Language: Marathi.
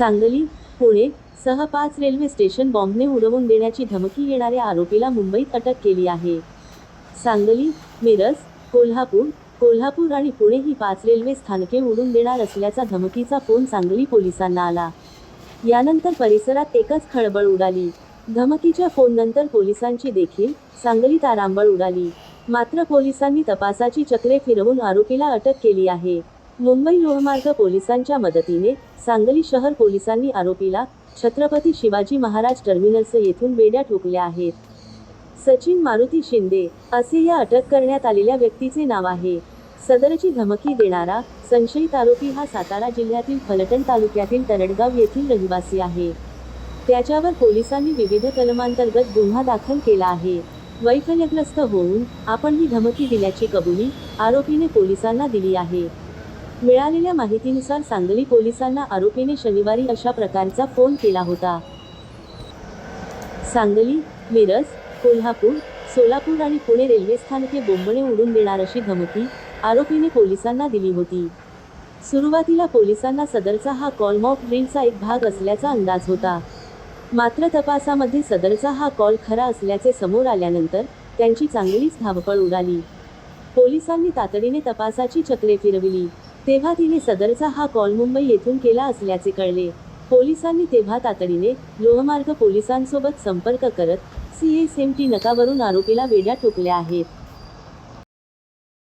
सांगली पुणे सह पाच रेल्वे स्टेशन बॉम्बने उडवून देण्याची धमकी येणाऱ्या आरोपीला मुंबईत अटक केली आहे. सांगली मिरज कोल्हापूर कोल्हापूर आणि पुणे ही पाच रेल्वे स्थानके उडून देणार असल्याचा धमकीचा फोन सांगली पोलिसांना आला. यानंतर परिसरात एकच खळबळ उडाली. धमकीच्या फोननंतर पोलिसांची देखील सांगली तारांबळ उडाली. मात्र पोलिसांनी तपासाची चक्रे फिरवून आरोपीला अटक केली आहे. मुंबई लोहमार्ग पोलिसांच्या मदतीने सांगली शहर पोलिसांनी आरोपीला छत्रपती शिवाजी महाराज टर्मिनल्स येथून बेड्या ठोकल्या आहेत. सचिन मारुती शिंदे असे या अटक करण्यात आलेल्या व्यक्तीचे नाव आहे. सदरची धमकी देणारा संशयित आरोपी हा सातारा जिल्ह्यातील फलटण तालुक्यातील तरडगाव येथील रहिवासी आहे. त्याच्यावर पोलिसांनी विविध कलमांतर्गत गुन्हा दाखल केला आहे. वैफल्यग्रस्त होऊन आपण ही धमकी दिल्याची कबुली आरोपीने पोलिसांना दिली आहे. मिळालेल्या माहितीनुसार सांगली पोलिसांना आरोपीने शनिवारी अशा प्रकारचा फोन केला होता. सांगली मिरज कोल्हापूर सोलापूर आणि पुणे रेल्वे स्थानके बोंबणे उडून देणार अशी धमकी आरोपीने पोलिसांना दिली होती. सुरुवातीला पोलिसांना सदरचा हा कॉल मॉक ड्रिलचा एक भाग असल्याचा अंदाज होता. मात्र तपासामध्ये सदरचा हा कॉल खरा असल्याचे समोर आल्यानंतर त्यांची चांगलीच धावपळ उडाली. पोलिसांनी तातडीने तपासाची चक्रे फिरविली. तेव्हा तिने सदरचा हा कॉल मुंबई येथून केला असल्याचे कळले. पोलिसांनी तेव्हा तातडीने लोहमार्ग पोलिसांसोबत संपर्क करत सीएसएमटी नकावरून आरोपीला वेड्या ठोकल्या आहेत.